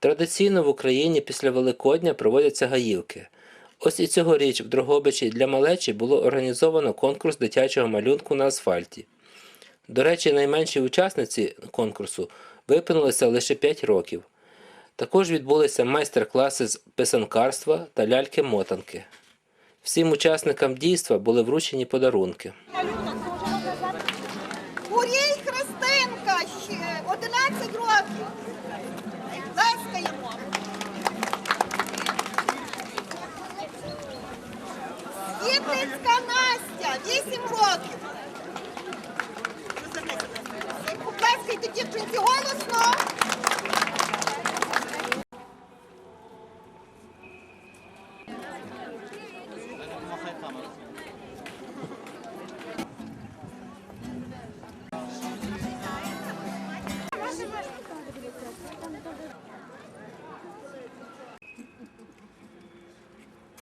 Традиційно в Україні після Великодня проводяться гаївки. Ось і цьогоріч в Дрогобичі для малечі було організовано конкурс дитячого малюнку на асфальті. До речі, найменші учасниці конкурсу виповнилося лише 5 років. Також відбулися майстер-класи з писанкарства та ляльки-мотанки. Всім учасникам дійства були вручені подарунки. Курій Христинка, ще 11 років. Сітницька Настя, 8 років. Поплескайте дівчинці голосно.